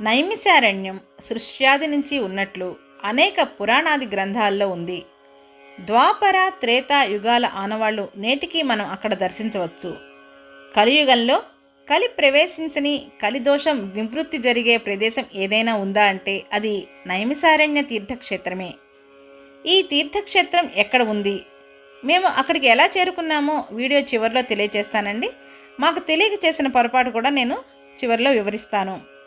నైమిశారణ్యం సృష్ట్యాది నుంచి ఉన్నట్లు అనేక పురాణాది గ్రంథాల్లో ఉంది. ద్వాపర త్రేత యుగాల ఆనవాళ్ళు నేటికి మనం అక్కడ దర్శించవచ్చు. కలియుగంలో కలి ప్రవేశించని కలిదోషం నివృత్తి జరిగే ప్రదేశం ఏదైనా ఉందా అంటే అది నైమిసారణ్య తీర్థక్షేత్రమే. ఈ తీర్థక్షేత్రం ఎక్కడ ఉంది? మేము అక్కడికి ఎలా చేరుకున్నామో వీడియో చివరిలో తెలియజేస్తానండి మాకు తెలియక చేసిన పొరపాటు కూడా నేను చివరిలో వివరిస్తాను.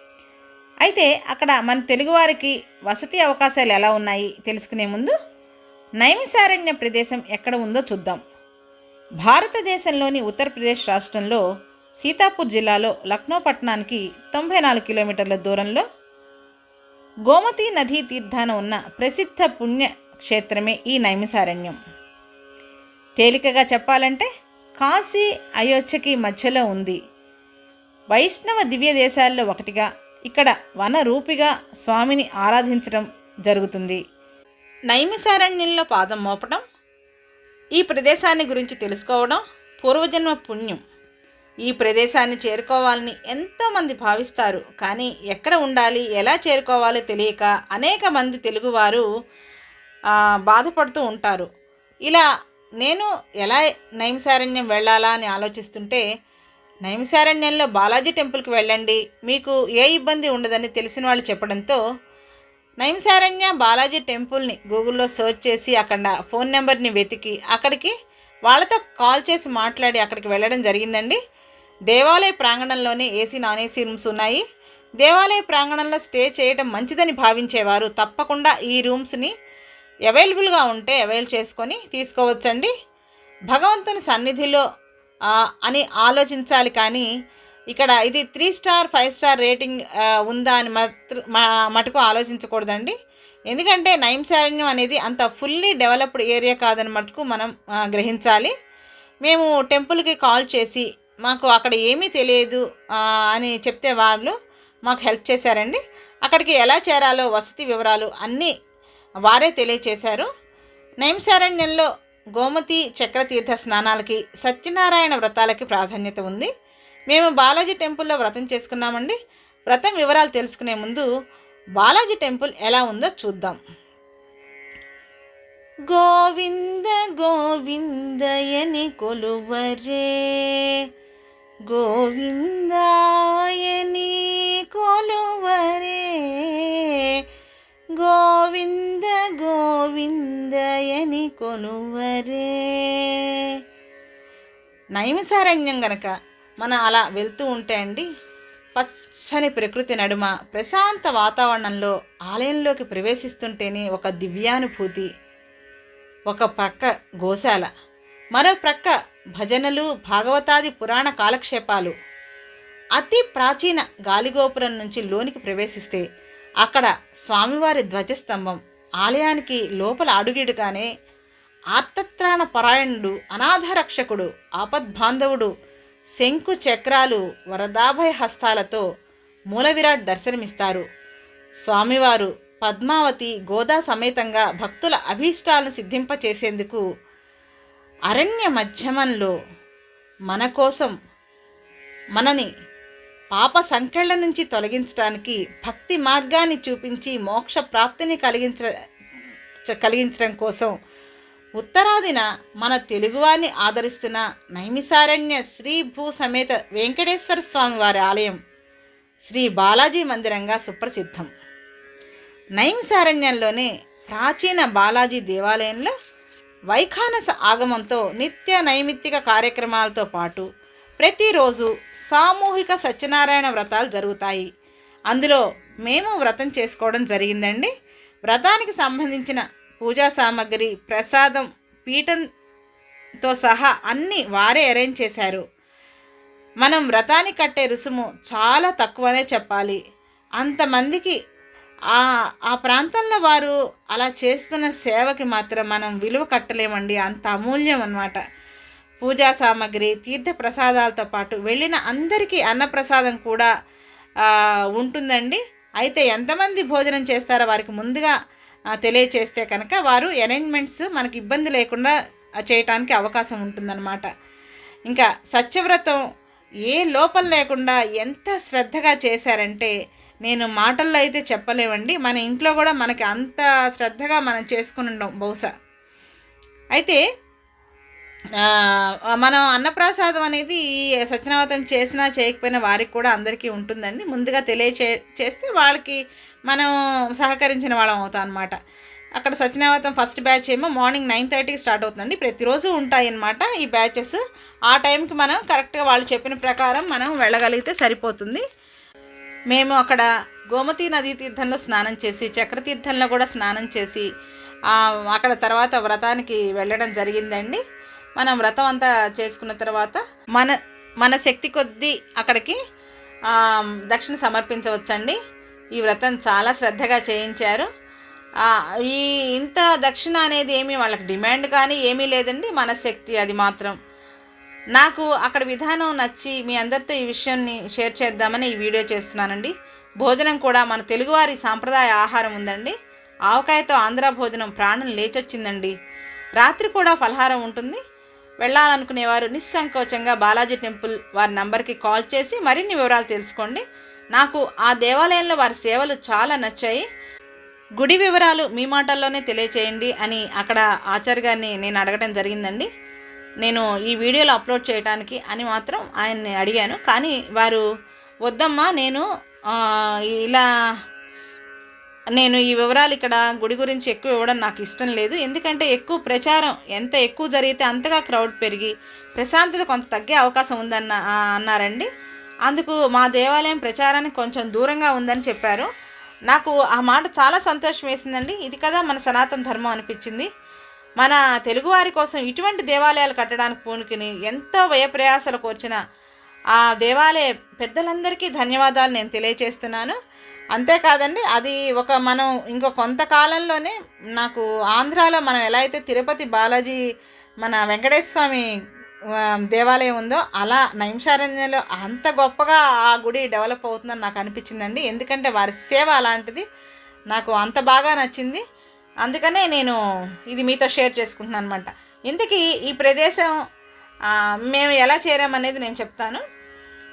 అయితే అక్కడ మన తెలుగువారికి వసతి అవకాశాలు ఎలా ఉన్నాయి తెలుసుకునే ముందు నైమిసారణ్య ప్రదేశం ఎక్కడ ఉందో చూద్దాం. భారతదేశంలోని ఉత్తరప్రదేశ్ రాష్ట్రంలో సీతాపూర్ జిల్లాలో లక్నో పట్టణానికి తొంభై నాలుగు కిలోమీటర్ల దూరంలో గోమతి నదీ తీర్థాన ఉన్న ప్రసిద్ధ పుణ్య క్షేత్రమే ఈ నైమిసారణ్యం. తేలికగా చెప్పాలంటే కాశీ అయోధ్యకి మధ్యలో ఉంది. వైష్ణవ దివ్య దేశాల్లో ఒకటిగా ఇక్కడ వనరూపిగా స్వామిని ఆరాధించడం జరుగుతుంది. నైమిసారణ్యంలో పాదం మోపడం ఈ ప్రదేశాన్ని గురించి తెలుసుకోవడం పూర్వజన్మ పుణ్యం. ఈ ప్రదేశాన్ని చేరుకోవాలని ఎంతోమంది భావిస్తారు కానీ ఎక్కడ ఉండాలి ఎలా చేరుకోవాలో తెలియక అనేక మంది తెలుగువారు బాధపడుతూ ఉంటారు. ఇలా నేను ఎలా నైమిసారణ్యం వెళ్ళాలా అని ఆలోచిస్తుంటే నైమిసారణ్యంలో బాలాజీ టెంపుల్కి వెళ్ళండి. మీకు ఏ ఇబ్బంది ఉండదని తెలిసిన వాళ్ళు చెప్పడంతో నైమిసారణ్య బాలాజీ టెంపుల్ని గూగుల్లో సర్చ్ చేసి అక్కడ ఫోన్ నెంబర్ని వెతికి అక్కడికి వాళ్ళతో కాల్ చేసి మాట్లాడి అక్కడికి వెళ్ళడం జరిగిందండి. దేవాలయ ప్రాంగణంలోనే ఏసీ నాన్ ఏసీ రూమ్స్ ఉన్నాయి. దేవాలయ ప్రాంగణంలో స్టే చేయడం మంచిదని భావించేవారు తప్పకుండా ఈ రూమ్స్ని అవైలబుల్గా ఉంటే అవైల్ చేసుకొని తీసుకోవచ్చండి. భగవంతుని సన్నిధిలో అని ఆలోచించాలి కానీ ఇక్కడ ఇది three star five star rating ఉందా అని మాత్ర మా- మటుకు ఆలోచించకూడదండి. ఎందుకంటే నైంశారణ్యం అనేది అంత ఫుల్లీ డెవలప్డ్ ఏరియా కాదని మటుకు మనం గ్రహించాలి. మేము టెంపుల్కి కాల్ చేసి మాకు అక్కడ ఏమీ తెలియదు అని చెప్తే వాళ్ళు మాకు హెల్ప్ చేశారండి. అక్కడికి ఎలా చేరాలో వసతి వివరాలు అన్నీ వారే తెలియచేశారు. నైంశారణ్యంలో గోమతి చక్రతీర్థ స్నానాలకి సత్యనారాయణ వ్రతాలకి ప్రాధాన్యత ఉంది. మేము బాలాజీ టెంపుల్లో వ్రతం చేసుకున్నామండి. వ్రతం వివరాలు తెలుసుకునే ముందు బాలాజీ టెంపుల్ ఎలా ఉందో చూద్దాం. గోవింద గోవిందయని కొలువరే గోవిందాయని కొలువరే గోవింద దయని కొనువరే నైమిసారణ్యం గనక మనం అలా వెళ్తూ ఉంటే అండి పచ్చని ప్రకృతి నడుమ ప్రశాంత వాతావరణంలో ఆలయంలోకి ప్రవేశిస్తుంటేనే ఒక దివ్యానుభూతి ఒక ప్రక్క గోశాల మరో ప్రక్క భజనలు భాగవతాది పురాణ కాలక్షేపాలు. అతి ప్రాచీన గాలిగోపురం నుంచి లోనికి ప్రవేశిస్తే అక్కడ స్వామివారి ధ్వజస్తంభం ఆలయానికి లోపల అడుగిడుగానే ఆర్తత్రాణ పరాయణుడు అనాథరక్షకుడు ఆపద్బాంధవుడు శంకు చక్రాలు వరదాభయ హస్తాలతో మూలవిరాట్ దర్శనమిస్తారు. స్వామివారు పద్మావతి గోదా సమేతంగా భక్తుల అభీష్టాలను సిద్ధింపచేసేందుకు అరణ్య మధ్యమంలో మన కోసం మనని పాప సంకెళ్ళ నుంచి తొలగించడానికి భక్తి మార్గాన్ని చూపించి మోక్ష ప్రాప్తిని కలిగించ కలిగించడం కోసం ఉత్తరాదిన మన తెలుగువారిని ఆదరిస్తున్న నైమిసారణ్య శ్రీ భూ సమేత వెంకటేశ్వర స్వామి వారి ఆలయం శ్రీ బాలాజీ మందిరంగా సుప్రసిద్ధం. నైమిసారణ్యంలోనే ప్రాచీన బాలాజీ దేవాలయంలో వైఖానస ఆగమంతో నిత్య నైమిత్తిక కార్యక్రమాలతో పాటు ప్రతిరోజు సామూహిక సత్యనారాయణ వ్రతాలు జరుగుతాయి. అందులో మేము వ్రతం చేసుకోవడం జరిగిందండి. వ్రతానికి సంబంధించిన పూజా సామాగ్రి ప్రసాదం పీఠంతో సహా అన్నీ వారే అరేంజ్ చేశారు. మనం వ్రతానికి కట్టే రుసుము చాలా తక్కువనే చెప్పాలి. అంతమందికి ఆ ఆ ప్రాంతంలో వారు అలా చేస్తున్న సేవకి మాత్రం మనం విలువ కట్టలేమండి. అంత అమూల్యం అన్నమాట. పూజా సామాగ్రి తీర్థ ప్రసాదాలతో పాటు వెళ్ళిన అందరికీ అన్నప్రసాదం కూడా ఉంటుందండి. అయితే ఎంతమంది భోజనం చేస్తారో వారికి ముందుగా తెలియచేస్తే కనుక వారు అరేంజ్మెంట్స్ మనకి ఇబ్బంది లేకుండా చేయటానికి అవకాశం ఉంటుందన్నమాట. ఇంకా సత్యవ్రతం ఏ లోపం లేకుండా ఎంత శ్రద్ధగా చేశారంటే నేను మాటల్లో అయితే చెప్పలేవండి. మన ఇంట్లో కూడా మనకి అంత శ్రద్ధగా మనం చేసుకుని ఉండం బహుశా. అయితే మనం అన్నప్రసాదం అనేది సత్యనావతం చేసినా చేయకపోయినా వారికి కూడా అందరికీ ఉంటుందండి. ముందుగా తెలియచే చేస్తే వాళ్ళకి మనం సహకరించిన వాళ్ళం అవుతాం అనమాట అక్కడ సత్యనావతం ఫస్ట్ బ్యాచ్ ఏమో మార్నింగ్ నైన్ థర్టీకి స్టార్ట్ అవుతుందండి. ప్రతిరోజు ఉంటాయి ఈ బ్యాచెస్. ఆ టైంకి మనం కరెక్ట్గా వాళ్ళు చెప్పిన ప్రకారం మనం వెళ్ళగలిగితే సరిపోతుంది. మేము అక్కడ గోమతి నదీ తీర్థంలో స్నానం చేసి చక్రతీర్థంలో కూడా స్నానం చేసి అక్కడ తర్వాత వ్రతానికి వెళ్ళడం జరిగిందండి. మనం వ్రతం అంతా చేసుకున్న తర్వాత మన మన శక్తి కొద్దీ అక్కడికి దక్షిణ సమర్పించవచ్చండి. ఈ వ్రతం చాలా శ్రద్ధగా చేయించారు. ఈ ఇంత దక్షిణ అనేది ఏమీ వాళ్ళకి డిమాండ్ కానీ ఏమీ లేదండి మన శక్తి అది మాత్రం. నాకు అక్కడ విధానం నచ్చి మీ అందరితో ఈ విషయాన్ని షేర్ చేద్దామని ఈ వీడియో చేస్తున్నానండి. భోజనం కూడా మన తెలుగువారి సాంప్రదాయ ఆహారం ఉందండి. ఆవకాయతో ఆంధ్ర భోజనం ప్రాణం లేచొచ్చిందండి. రాత్రి కూడా ఫలహారం ఉంటుంది. వెళ్ళాలనుకునేవారు నిస్సంకోచంగా బాలాజీ టెంపుల్ వారి నంబర్కి కాల్ చేసి మరిన్ని వివరాలు తెలుసుకోండి. నాకు ఆ దేవాలయంలో వారి సేవలు చాలా నచ్చాయి. గుడి వివరాలు మీ మాటల్లోనే తెలియచేయండి అని అక్కడ ఆచార్య గారిని నేను అడగడం జరిగిందండి. నేను ఈ వీడియోలో అప్లోడ్ చేయడానికి అని మాత్రం ఆయన్ని అడిగాను. కానీ వారు వద్దమ్మా నేను ఇలా నేను ఈ వివరాలు ఇక్కడ గుడి గురించి ఎక్కువ ఇవ్వడం నాకు ఇష్టం లేదు. ఎందుకంటే ఎక్కువ ప్రచారం ఎంత ఎక్కువ జరిగితే అంతగా క్రౌడ్ పెరిగి ప్రశాంతత కొంత తగ్గే అవకాశం ఉందన్న అన్నారండి. అందుకు మా దేవాలయం ప్రచారానికి కొంచెం దూరంగా ఉందని చెప్పారు. నాకు ఆ మాట చాలా సంతోషం వేసిందండి. ఇది కదా మన సనాతన ధర్మం అనిపించింది. మన తెలుగువారి కోసం ఇటువంటి దేవాలయాలు కట్టడానికి పూనుకుని ఎంతో వ్యయప్రయాసాలు కోర్చిన ఆ దేవాలయ పెద్దలందరికీ ధన్యవాదాలు నేను తెలియచేస్తున్నాను. అంతేకాదండి అది ఒక మనం ఇంకో కొంతకాలంలోనే నాకు ఆంధ్రాలో మనం ఎలా అయితే తిరుపతి బాలాజీ మన వెంకటేశ్వర స్వామి దేవాలయం ఉందో అలా నైంశారణ్యంలో అంత గొప్పగా ఆ గుడి డెవలప్ అవుతుందని నాకు అనిపించిందండి. ఎందుకంటే వారి సేవ అలాంటిది నాకు అంత బాగా నచ్చింది. అందుకనే నేను ఇది మీతో షేర్ చేసుకుంటున్నాను అనమాట ఇంతకీ ఈ ప్రదేశం మేము ఎలా చేరామనేది నేను చెప్తాను.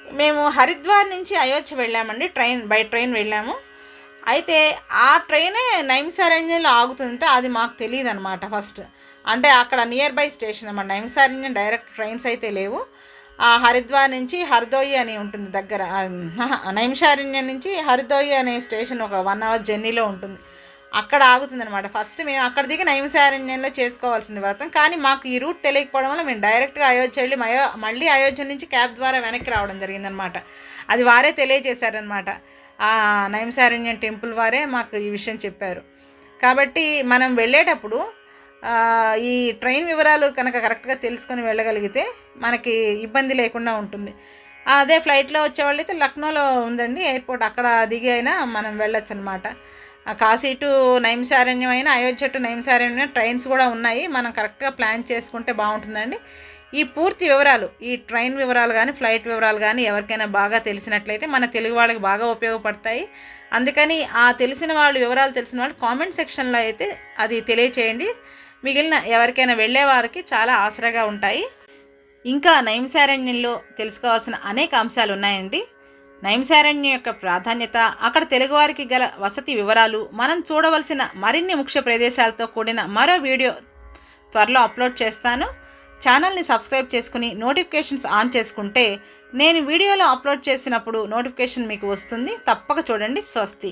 మేము హరిద్వార్ నుంచి అయోధ్య వెళ్ళామండి ట్రైన్ బై ట్రైన్ వెళ్ళాము. అయితే ఆ ట్రైనే నైమిసారణ్యంలో ఆగుతుంటే అది మాకు తెలియదు అనమాట ఫస్ట్. అంటే అక్కడ నియర్ బై స్టేషన్ అన్నమాట. నైమ్సారణ్యం డైరెక్ట్ ట్రైన్స్ అయితే లేవు. ఆ హరిద్వార్ నుంచి హరిదోయి అని ఉంటుంది దగ్గర ఆ, నైమిషారణ్యం నుంచి హరిదోయి అనే స్టేషన్ ఒక వన్ అవర్ జర్నీలో ఉంటుంది. అక్కడ ఆగుతుందనమాట ఫస్ట్ మేము అక్కడ దిగి నైమిసారణ్యంలో చేసుకోవాల్సింది వ్రతం. కానీ మాకు ఈ రూట్ తెలియకపోవడం వల్ల మేము డైరెక్ట్గా అయోధ్య వెళ్ళి మయో మళ్ళీ అయోధ్య నుంచి క్యాబ్ ద్వారా వెనక్కి రావడం జరిగిందనమాట అది వారే తెలియజేశారనమాట ఆ నైమిసారణ్యం టెంపుల్ వారే మాకు ఈ విషయం చెప్పారు. కాబట్టి మనం వెళ్ళేటప్పుడు ఈ ట్రైన్ వివరాలు కనుక కరెక్ట్గా తెలుసుకొని వెళ్ళగలిగితే మనకి ఇబ్బంది లేకుండా ఉంటుంది. అదే ఫ్లైట్లో వచ్చేవాళ్ళు అయితే లక్నోలో ఉందండి. ఎయిర్పోర్ట్ అక్కడ దిగి అయినా మనం వెళ్ళొచ్చు అనమాట కాశీ టు నైంసారణ్యం అయినా అయోధ్య టు నైంసారణ్యం ట్రైన్స్ కూడా ఉన్నాయి. మనం కరెక్ట్గా ప్లాన్ చేసుకుంటే బాగుంటుందండి. ఈ పూర్తి వివరాలు ఈ ట్రైన్ వివరాలు కానీ ఫ్లైట్ వివరాలు కానీ ఎవరికైనా బాగా తెలిసినట్లయితే మన తెలుగు వాళ్ళకి బాగా ఉపయోగపడతాయి. అందుకని ఆ తెలిసిన వాళ్ళు వివరాలు తెలిసిన వాళ్ళు కామెంట్ సెక్షన్లో అయితే అది తెలియచేయండి. మిగిలిన ఎవరికైనా వెళ్ళే వారికి చాలా ఆసరాగా ఉంటాయి. ఇంకా నైంసారణ్యంలో తెలుసుకోవాల్సిన అనేక అంశాలు ఉన్నాయండి. నైంసారణ్యం యొక్క ప్రాధాన్యత అక్కడ తెలుగువారికి గల వసతి వివరాలు మనం చూడవలసిన మరిన్ని ముఖ్య ప్రదేశాలతో కూడిన మరో వీడియో త్వరలో అప్లోడ్ చేస్తాను. ఛానల్ని సబ్స్క్రైబ్ చేసుకుని నోటిఫికేషన్స్ ఆన్ చేసుకుంటే నేను వీడియోలో అప్లోడ్ చేసినప్పుడు నోటిఫికేషన్ మీకు వస్తుంది. తప్పక చూడండి. స్వస్తి.